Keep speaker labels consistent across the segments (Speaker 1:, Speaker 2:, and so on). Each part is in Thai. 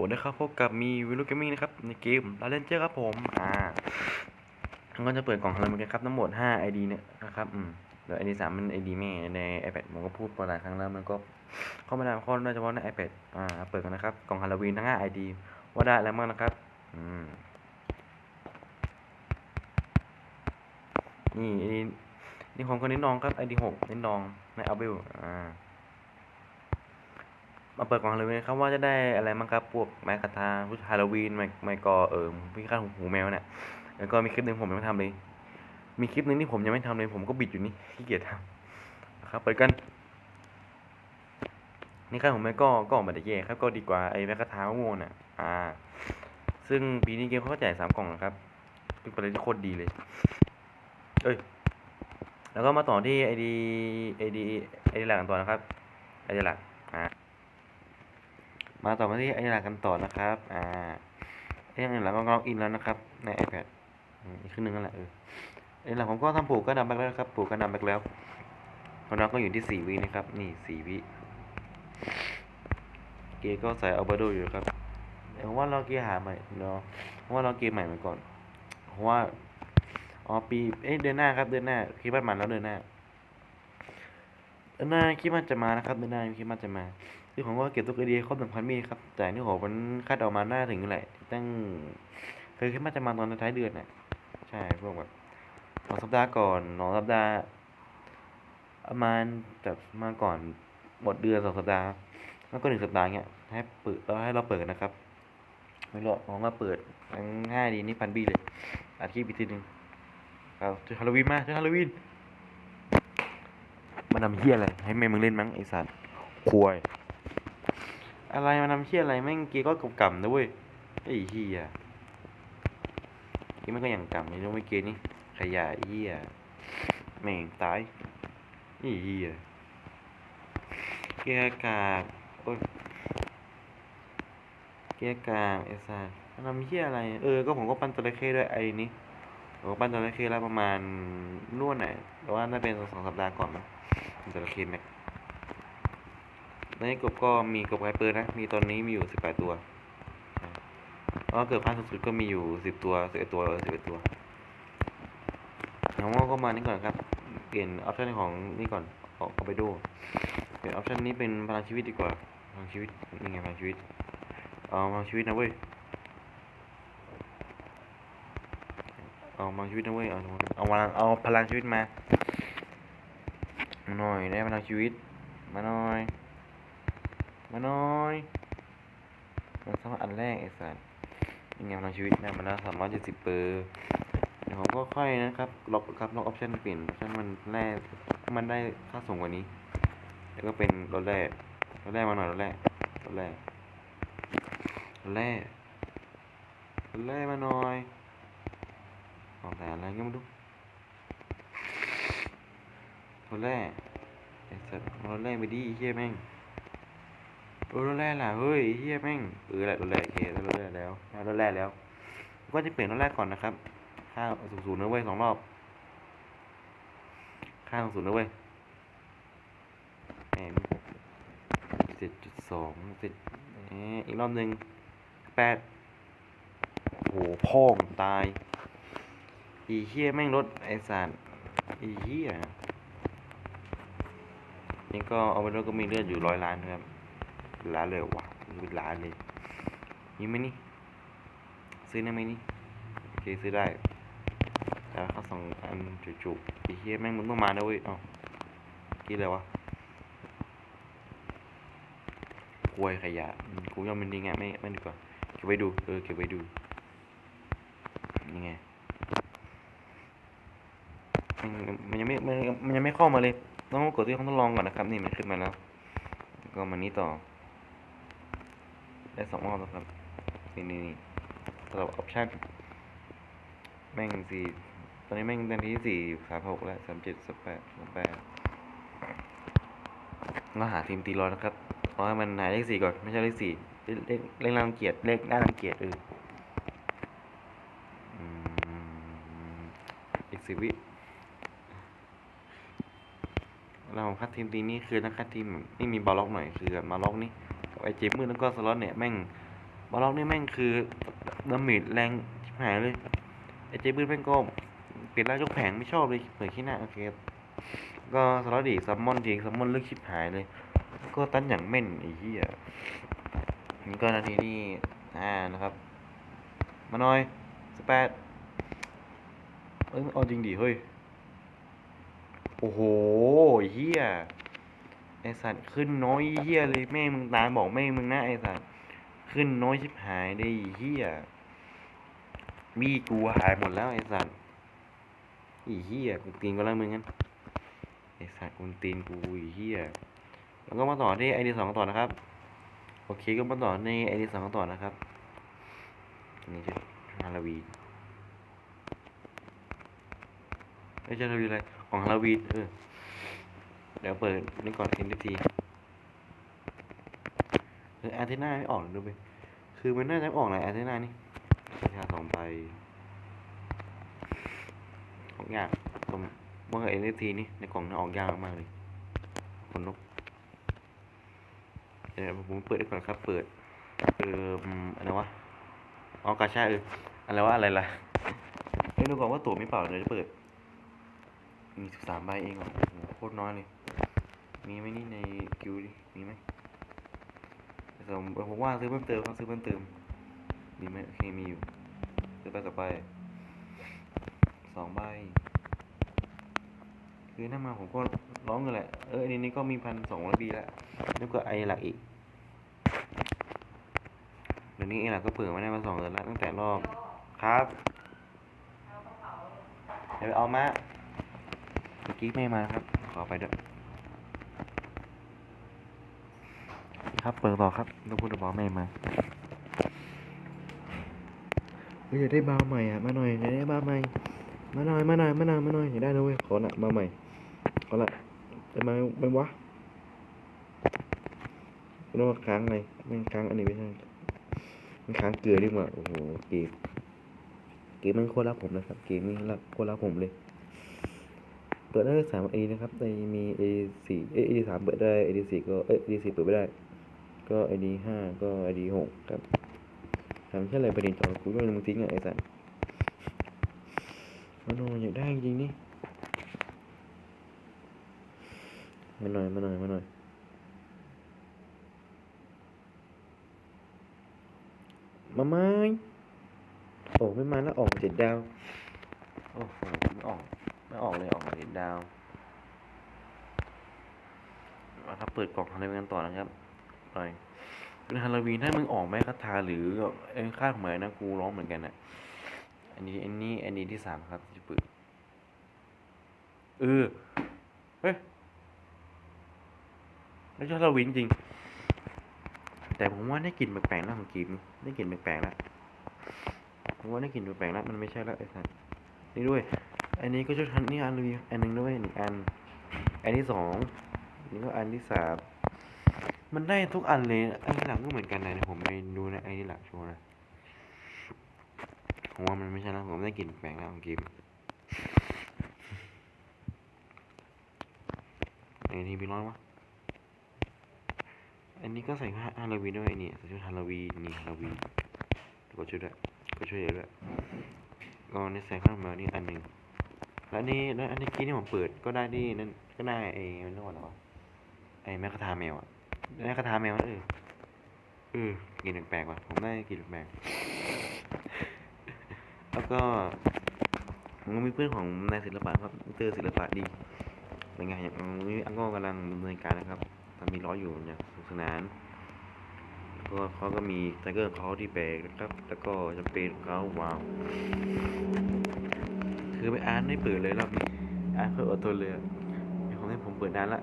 Speaker 1: วัสดีครับพบกับมีวิลูเกมมิ่งนะครับในเกมลาเลนเจอร์ครับผมอ่าผมก็จะเปิดกล่องฮาร์เหมือนกันครับทั้งหมด5 ID เนี่ยนะครับอืมเดี๋ยว ID 3มัน ID แม่ใน iPad ผมก็พูดไปหลายครั้งแล้วมันก็เข้าไม่ได้ข้าได้เฉพาะใน iPad อ่าเปิดกันนะครับกล่องฮาโลวีนทั้ง5 ID ว่าได้อะไรบ้างนะครับอืมนี่ ID นี่ของคนนิ้นองครับ ID 6นิ้นองในอัลเบลอ่า มาเปิดกล่องเลยนะครับว่าจะได้อะไรบ้างครับพวกไม้กระทาพุทฮาโลวีนไม้ไม้กอเอิมพี่ข้าหูแมวเนี่ยแล้วก็มีคลิปหนึ่งผมยังไม่ทำเลย มีคลิปหนึ่งที่ผมยังไม่ทำเลย ผมก็บิดอยู่นี่ขี้เกียจทำนะครับเปิดกันนี่ข้าหูแมวก็ก็ออกมาได้แย่ครับก็ดีกว่าไอ้ไม้กระทาโง่น่ะอ่า ซึ่งปีนี้เกมเขาก็แจกสามกล่องนะครับเป็นประเด็นที่โคตรดีเลย เอ้ย แล้วก็มาต่อที่ไอดีไอดีไอดีหลักกันต่อนะครับไอดีหลักอ่า มาต่อมาที่ไอหลักกันต่อนะครับ อ่าไอ้หลักก็ล็อกอินแล้วนะครับ ใน iPad อืมอีกครึ่งหนึงนั่นแหละเออไอหลักผมก็ทำผูกก็ดำไปแล้วครับ ผูกก็ดำไปแล้วพอน้องก็อยู่ที่สี่วินะครับ นี่สี่วิ เกียร์ก็ใส่อัลบาโดอยู่ครับเดี๋ยวผมว่าเราเกียร์หาใหม่เนาะเพราะว่าเราเกียร์ใหม่มาก่อนเพราะว่า อ๋อปี เอ้ยเดือนหน้าครับ เดือนหน้าคิดว่ามันแล้วเดือนหน้าเดือนหน้าคิดว่าจะมานะครับ เดือนหน้าคิดว่าจะมา คือผมก็เก็บทุกไอเดียครบหนึ่งพันมีครับ แต่นี่โหมันคาดเอามาหน้าถึงแหละ ตั้งเคยคิดว่าจะมาตอนท้ายเดือนน่ะ ใช่พวกแบบสองสัปดาห์ก่อนสองสัปดาห์ประมาณจากมาก่อนหมดเดือนสองสัปดาห์ แล้วก็หนึ่งสัปดาห์เงี้ยให้เปิดเราให้เราเปิดนะครับ ไม่รอผมว่าเปิดทั้งห้าดีนี่พันบีเลยอาทิตย์อีกทีหนึ่งเอาฮาโลวีนมาฮาโลวีนมันทำเฮี้ยอะไรให้แม่มึงเล่นมั้งไอสัตว์ควย อะไรมานำเชี่ยอะไรแม่งเกียร์ก็กำๆนะเว้ยไอ้เหี้ยเกียร์มันก็อย่างกำไม่รู้ไม่เกียร์นี่ขยะเหี้ยแม่งตายไอ้เหี้ยเกียร์กากโอ้ยเกียร์กากไอ้สัสมันทำเชี่ยอะไร เออ ก็ผมก็ปั้นจระเข้ด้วยไอ้นี่ผมก็ปั้นจระเข้แล้วประมาณนวดไหนแต่ว่าน่าเป็นสองสัปดาห์ก่อนมั้งจระเข้แม็ก ในกบก็มีกบไกเปิดนะ มีตอนนี้มีอยู่สิบแปดตัวแล้วเกิดพลาดสุดๆก็มีอยู่สิบตัวสิบเอ็ดตัวสิบเอ็ดตัวงั้นว่าก็มานี่ก่อนครับ เปลี่ยนออปชันของนี่ก่อนออกเอาไปดู เปลี่ยนออปชันนี้เป็นพลังชีวิตดีกว่าพลังชีวิตนี่ไงพลังชีวิต เอาพลังชีวิตนะเว้ย เอาพลังชีวิตนะเว้ย เอาเอาพลังเอาพลังชีวิตมามาหน่อยได้พลังชีวิต มาหน่อย มาหน่อยมันสมัครอันแรกไอ้สัสยังไงพลังชีวิตเนี่ยมันได้สามร้อยเจ็ดสิบเปอร์เดี๋ยวผมก็ค่อยนะครับล็อกครับล็อกออปชั่นเปลี่ยนออปชั่นมันแรกมันได้ค่าส่งกว่านี้ แล้วก็เป็นรถแรกรถแรกมาหน่อยรถแรกรถแรกรถแรกรถแรกมาหน่อยออกแต่อะไรก็ไม่รู้รถแรกไอ้สัสรถแรกไปดิเฮียแม่ง เออรถแรกล่ะเฮ้ยเฮียแม่งเออแหละรถแรกโอเคได้รถแรกแล้วได้รถแรกแล้ว ก็จะเปลี่ยนรถแรกก่อนนะครับค่าสูงสูงนะเว้ยสองรอบค่าสูงสูงนะเว้ยแหมเจ็ดจุดสองเจ็ดแหมอีกรอบหนึ่งแปดโอ้โหพ่องตาย อีเฮียแม่งรถไอสารอีเฮียนี่ก็เอาไปแล้วก็มีเลือดอยู่ร้อยล้านนะครับ ล้านเลยวะเป็นล้านเลยนี่ไหมนี่ ซื้อได้ไหมนี่ โอเคซื้อได้แต่เขาสองอันจุกๆไอ้เฮียแม่งมึงต้องมานะเว้ย เอ้ากี่อะไรวะกล้วยขยะกูยอมมันดีไงไม่ไม่ดีกว่า เก็บไว้ดู เออ เก็บไว้ดูนี่ไงมันมันยังไม่มันยังไม่เข้ามาเลย ต้องกดที่ห้องทดลองก่อนนะครับ นี่มันขึ้นมาแล้วแล้วก็มานี้ต่อ ได้สองรอบแล้วครับ นี่นี่นี่สำหรับออปชั่นแม่งสี่ตอนนี้แม่งเต็มที่สี่สามหกแล้วสามเจ็ดสามแปดสามแปดเราหาทีมตีร้อยนะครับเพราะมันหาเลขสี่ก่อน ไม่ใช่เลขสี่เลขเลขล่ารังเกียจเลขหน่ารังเกียจเอออืมอีกสิบวิเราคัดทีมตีนี้คือนักคัดทีมแบบไม่มีบอลล็อกหน่อยคือบบมาล็อกนี่ ไอเจมมือแล้วก็สล็อตเนี่ยแม่งบอลล็อกนี่แม่งคือดาเมจแรงชิบหายเลยไอเจบื้นแม่งก็เปลี่ยนร่างยกแผงไม่ชอบเลยเผยขี้หน้าโอเคก็สลัดดีซัมมอนทีซัมมอนเลือกชิบหายเลย ก็ตันอย่างแม่นไอ้เหี้ยนี่ก็นาทีที่อ่านะครับ มาหน่อยสแปดเอ้ยเอาจริงดิเฮ้ย โอ้โหเฮีย ไอสัตว์ขึ้นน้อยเฮียเลยแม่มึงตายบอกแม่มึงนะไอสัตว์ขึ้นน้อยชิบหายเลยเฮียมีกูหายหมดแล้วไอสัตว์อีเฮียกูตีนก็แล้วมึงงั้นไอสัตว์กูตีนกูอีเฮียแล้วก็มาต่อที่ไอดีสองต่อนะครับ โอเคก็มาต่อในไอดีสองต่อนะครับนนี้ชื่อฮาโลวีนไม่ใช่ฮาโลวีนอะไรของฮาโลวีนเออ เดี๋ยวเปิดนี่ก่อน NFT คือแอนเทน่าไม่ออกเลยดูไปคือมันน่าจะไม่ออกเลยแอนเทน่านี่ประชาสองใบออกยากตรงเมื่อ NFT นี่ในกล่องน่าออกยากมากเลยคนนกเดี๋ยวผมเปิดได้ก่อนครับ เปิดเอออะไรวะออกาชาเอออะไรวะอะไรล่ะเฮ้ยดูก่อนว่าตั๋วมีเปล่าเดี๋ยวจะเปิดมีสิบสามใบเองเหรอโคตรน้อยเลย มีไหมนี่ในกิวดิมีไหมแต่ผมผมว่าซื้อเพิ่มเติมครับซื้อเพิ่มเติมมีไหมโอเคมีอยู่ซื้อไปต่อไปสองใบคือถ้ามาผมก็ร้องกันแหละ เอออันนี้ก็มีพันสองร้อยปีแล้วแล้วก็ไอหลักอีกเดี๋ยวนี้ไอหลักก็เปิดมาได้มาสองเดือนแล้วตั้งแต่รอบครับเดี๋ยวไปเอามาเมื่อกี้ไม่มาครับ ขอไปด้วย ครับ เปิดต่อครับต้องพูดบอกไม่มาเฮ้ยอยากได้บาร์ใหม่อะ มาหน่อยอยากได้บาร์ใหม่ มาหน่อย มาหน่อย มาหน่อย มาหน่อยอยากได้นะเว้ย ขอละมาใหม่ ขอละจะมาไม่วะไม่รู้ว่าค้างไงไม่ค้างอันนี้ไม่ใช่มันค้างเกลือดีกว่า โอ้โห เกม เกมมันโคตรรักผมนะครับ เกมนี้รักโคตรรักผมเลย เปิดได้สามเอนะครับในมีเอสี่เอเอสามเปิดได้เอสี่ก็เอเอสี่เปิดไม่ได้ ก็ไอดีห้าก็ไอดีหกครับทำแค่อะไรประเด็นจอกูด้วยมึงทิ้งอะไอ้สัสมันโนอยากได้จริงนี่มาหน่อยมาหน่อยมาหน่อยมาไหมโอ้ไม่มาแล้วออกเจ็ดดาว โอ้โหไม่ออกไม่ออกเลยออกเจ็ดดาวมาครับเปิดกล่องทำอะไรกันต่อนะครับ หน่อยเป็นฮาโลวีนถ้ามึงออกแม่คาถาหรือเอ็นคาดเหมือนนะกูร้องเหมือนกันนะอันนี้อันนี้อันนี้ที่สามครับที่ปึกเออเฮ้ยแล้วฮาโลวีนจริง แต่ผมว่าได้กลิ่นแปลกๆนะของกีมได้กลิ่นแปลกๆแล้วผมว่าได้กลิ่นแปลกๆแล้วมันไม่ใช่แล้วไอ้สัสนี่ด้วย อันนี้ก็ชุดทันนี่อันเลยอันหนึ่งด้วยหนึ่งอัน อันที่สองนี่ก็อันที่สาม มันได้ทุกอันเลยไอ้ที่หลังก็เหมือนกันนะเดี๋ยวผมไปดูนะไอ้ที่หลังโชว์นะผมว่ามันไม่ใช่นะผมได้กลิ่นแปลกแล้วของเกมไอ้นี่มีร้อยวะอันนี้ก็ใส่ผ้าฮาโลวีนด้วยนี่ใส่ชุดฮาโลวีนนี่ฮาโลวีนก็ชุดด้วยก็ช่วยเยอะด้วยก็นี่ใส่ข้างมานี่อันหนึ่งแล้วนี่แล้วอันนี้กี้ที่ผมเปิดก็ได้ที่นั่นก็ได้ไอ้มันเรียกว่าอะไรวะไอ้แมคคาทาแมวอะ ได้คาถาแมวนะเออเออกินแปลกๆว่ะผมได้กินแปลกๆแล้วก็ผมก็มีเพื่อนของนายศิลปะครับเตอร์ศิลปะดีเป็นไงอย่างนี้อังก็กำลังดำเนินการนะครับทำมีล้ออยู่อย่างสนุกสนานแล้วก็เขาก็มีไทเกอร์ของเขาที่แปลกนะครับ แล้วก็จำเป็นของเขาว้าวคือไปอ่านไม่เปิดเลยรอบนี้อ่านเพื่ออดทนเลยของนี้ผมเปิดนานละ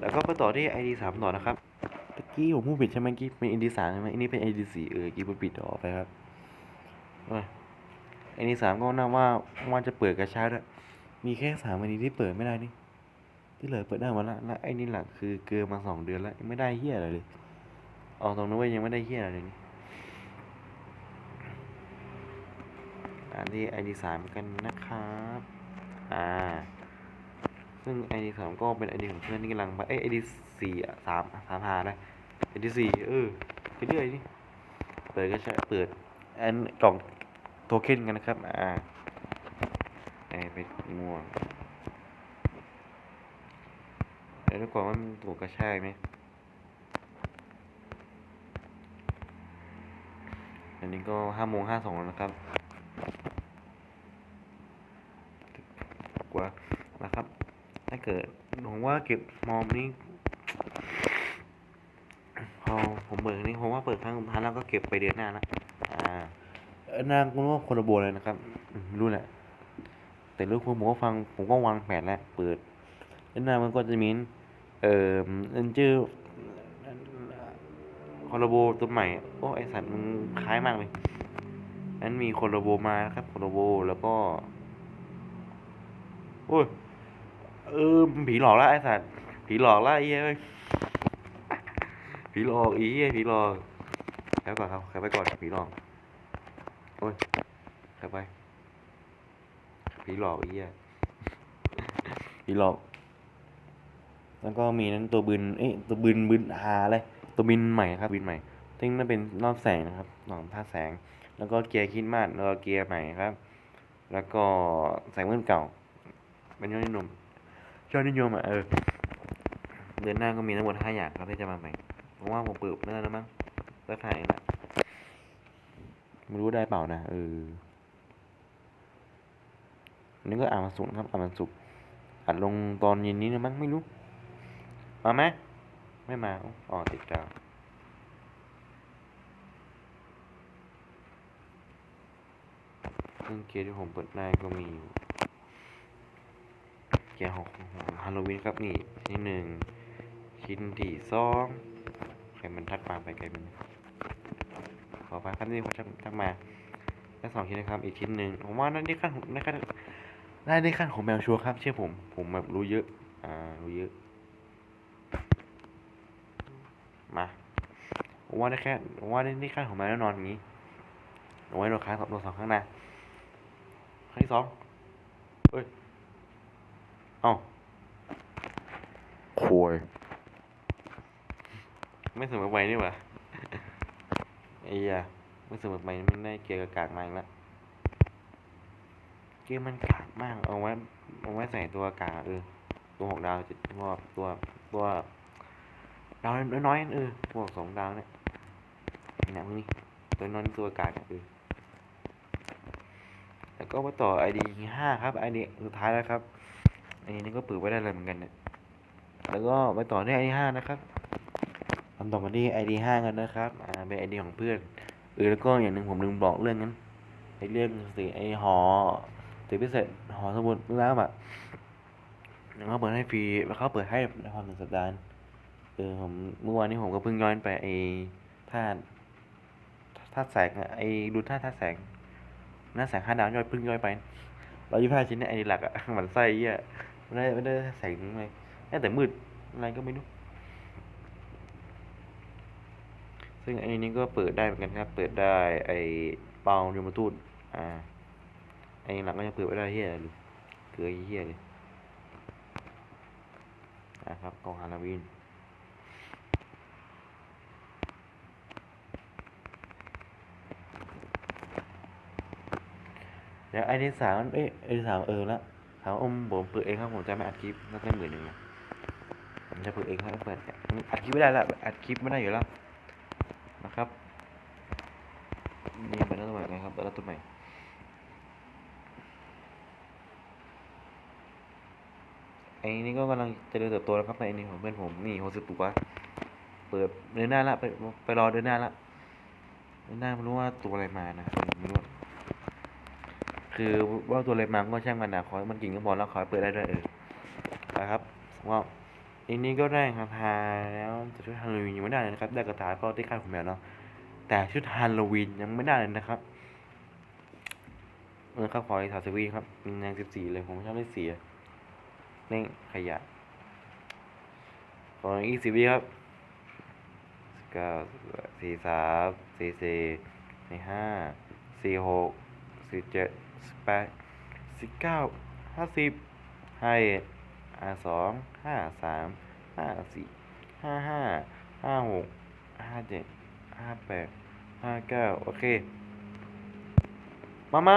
Speaker 1: แล้วก็ไปต่อที่ ID สามต่อนะครับตะกี้ผมพูดผิดใช่ไหมกี้เป็น ID สามใช่ไหมอันนี้เป็น ID สี่เออกี้ผมปิดออกไปครับว่า ID สามก็น่าว่าว่าจะเปิดกระช้าด้วยมีแค่สาม ID ที่เปิดไม่ได้นี่ ที่เหลือเปิดได้หมดละแล้วไอ้นี่หลักคือเกินมาสองเดือนแล้วไม่ได้เฮียอะไรเลยเอาตรงนู้นยังไม่ได้เฮียอะไรเลยนี่อันที่ ID สามกันนะครับ อ่า ซึ่ง ID สามก็เป็น ID ของเพื่อนที่กำลังไปเอ้ย ID สี่อะสามสามหาได้ ID สี่เออไปเรื่อยนี่เปิดก็ใช่เปิดอันกล่องโทเค็นกันนะครับ อ่าไอ้ไปม่วงแล้วดูก่อนว่ามันถูกกระชากไหมอันนี้ก็ห้าโมงห้าสองแล้วนะครับกว่า ถ้าเกิดผมว่าเก็บมอมนี้พอผมเปิดนี่ผมว่าเปิดครั้งสุดท้ายแล้วก็เก็บไปเดือนหน้านะอ่านหน้าก็รู้ว่าคนละโบเลยนะครับรู้แหละ แต่เรื่องผมก็ฟังผมก็วางแผนแล้วเปิดเดือนหน้ามันก็จะมีเอ่ออันชื่อคอลโบตัวใหม่โอ้ไอสัตว์มันคล้ายมากเลยนั้นมีคอลโบมานะครับคอลโบแล้วก็ โอ้ย เออมันผีหลอกแล้วไอ้สัตว์ผีหลอกแล้วไอ้เหี้ยเอ้ยผีหลอกอีเหี้ยผีหลอกแค่ก่อนครับแค่ไปก่อนผีหลอกโอ้ยแค่ไปผีหลอกไอ้เหี้ยผีหลอก แล้วก็มีนั้นตัวบินเอ้ยตัวบินบินหาเลยตัวบินใหม่ครับบินใหม่ซึ่งนั่นเป็นรอบแสงนะครับหนองท่าแสง แล้วก็เกียร์คิดมาดแล้วก็เกียร์ใหม่ครับ แล้วก็แสงมืดเก่าเป็นยอดนิยม ยอดนิยมอะเออเดือนหน้าก็มีทั้งหมดห้าอย่างครับที่จะมาใหม่ผมว่าผมเปิดเนื้แล้วมั้งแล้วถ่ายละไม่รู้ได้เปล่านะเออนนี้ก็อ่านวันศุกร์นะครับอ่านวันศุกร์อัดลงตอนเย็นนี้นะมั้งไม่รู้ มาไหมไม่มาอ๋อติดดาวซึ่องเกียร์ที่ผมเปิดได้ก็มีอยู่ แกะของฮาโลวีนครับนี่ชิ้นหนึ่งชิ้นที่สองใครมันทักมาไปไกลมันขอไปครับนี่คนทักทักมาและสองชิ้นนะครับอีกชิ้นหนึ่งผมว่านั่นได้ขั้นได้ขั้นได้ได้ขั้นของแมวชัวร์ครับเชื่อผมผมแบบรู้เยอะอ่ารู้เยอะมาผมว่าได้แค่ผมว่าได้ได้ขั้นของแมวแน่นอนอย่างนี้เอาไว้โดนค้างสองโดนสองข้างหน้าครั้งที่สองเอ้ย เอ้าโคยไม่เสมอไปนี่หว่าไอ้ยาไม่เสมอไปมันได้เกียร์กับกากมาอีกแล้วเกียร์มันกากมาก เอาไว้เอาไว้ใส่ตัวกากเออตัวหกดาวจะตัวตัวตัวดาวน้อยๆเออพวกสองดาวเนี่ยไอ้หนังนี่ตัวน้อยตัวกากอะเออแล้วก็มาต่อ ID ห้าครับ ID สุดท้ายแล้วครับ อันนี้ก็เปิดไว้ได้เลยเหมือนกันเนี่ยแล้วก็ไปต่อที่ ID ห้านะครับทำต่อมาที่ ID ห้ากันนะครับอ่าเป็น ID ของเพื่อนเออแล้วก็อย่างหนึ่งผมลืมบอกเรื่องนั้นไอเรื่องสิไอหอสิพิเศษหอสมุดน้ำอะแล้วเขาเปิดให้ฟรีแล้วเขาเปิดให้ในความหนึ่งสัปดาห์เออผมเมื่อวานนี้ผมก็เพิ่งย้อนไปไอท่าท่าแสงอะไอดูท่าท่าแสงหน้าแสงห้าดาวย้อยเพิ่งย้อยไปเร้อยยี่สิบห้าชิ้นเนี่ยไอหลักอะหมันไส้เหี้ย ไม่ได้ไม่ได้แสงอะไรแค่แต่มืดอะไรก็ไม่รู้ซึ่งไอ้นี้ก็เปิดได้เหมือนกันครับ เปิดได้ไอ้เปาโยมทูตอ่า ไอ้หลังก็ยังเปิดไม่ได้เฮียเลยเกลือเฮียเลยนะครับกองฮาโลวีนเดี๋ยวไอ้ที่สามเอ้ยไอ้ที่สามเออละ ถามว่าอมผมเปิดเองครับผมจะไม่อัดคลิปน่าจะหมื่นหนึ่งนะผมจะเปิดเองครับเปิดอัดคลิปไม่ได้ละอัดคลิปไม่ได้อยู่แล้วนะครับนี่เป็นรื่องใหม่ไงครับเป็นรื่องตัวใหม่ไอ้นี่ก็กำลังจะเจริญเติบโตแล้วครับไอ้นี่ของเพื่อนผมนี่โฮสึตุวะเปิดเดือนหน้าละไปไปรอเดือนหน้าละเดือนหน้าไม่รู้ว่าตัวอะไรมานะไม่รู้ คือว่าตัวอะไรมาก็ช่างมันนะขอมันกินก็พอแล้วขอเปิดได้ด้วยเออนะครับว่าอันนี้ก็ได้คาถาแล้วแต่ชุดฮาโลวีนยังไม่ได้เลยนะครับ ได้กระถาก็ได้ค่าของแมวเนาะแต่ชุดฮาโลวีนยังไม่ได้เลยนะครับเออครับขออีกถาสวีครับมีแรงสิบสี่เลยผมชอบเลขสี่อะเลขขยะขออีกสิบวิครับเก้าสี่สามสี่สี่สี่ห้าสี่หกสี่เจ็ด สิบแปดสิบเก้าห้าสิบห้าเอ็ดห้าสองห้าสามห้าสี่ห้าห้าห้าหกห้าเจ็ดห้าแปดห้าเก้าโอเค มาไหม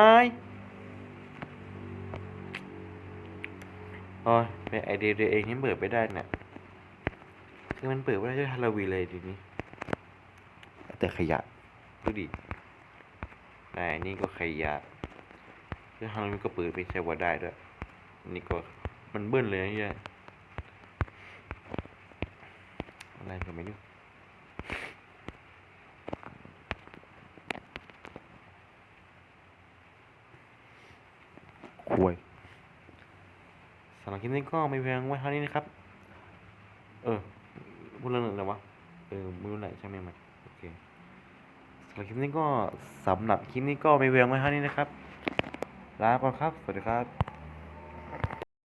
Speaker 1: โอ้ยเป็นไอเดียตัวเองที่เปิดไปได้น่ะคือมันเปิดไม่ได้ด้วยฮาโลวีนเลยทีนี้ แต่ขยะดูดิแต่นี่ก็ขยะ คือฮาโลวีนก็เปิดไปใช้ว่าได้ด้วยนี่ก็มันเบิ้ลเลยนะเนี่ยอะไรก็ไม่รู้ควยสำหรับคลิปนี้ก็ไม่เพียงไว้เท่านี้นะครับ เออพูดเรื่องอะไรวะ เออไม่รู้ไหนใช่ไหมมันโอเคสำหรับคลิปนี้ก็สำหรับคลิปนี้ก็ไม่เพียงไว้เท่านี้นะครับ ลาก่อนครับ สวัสดีครับ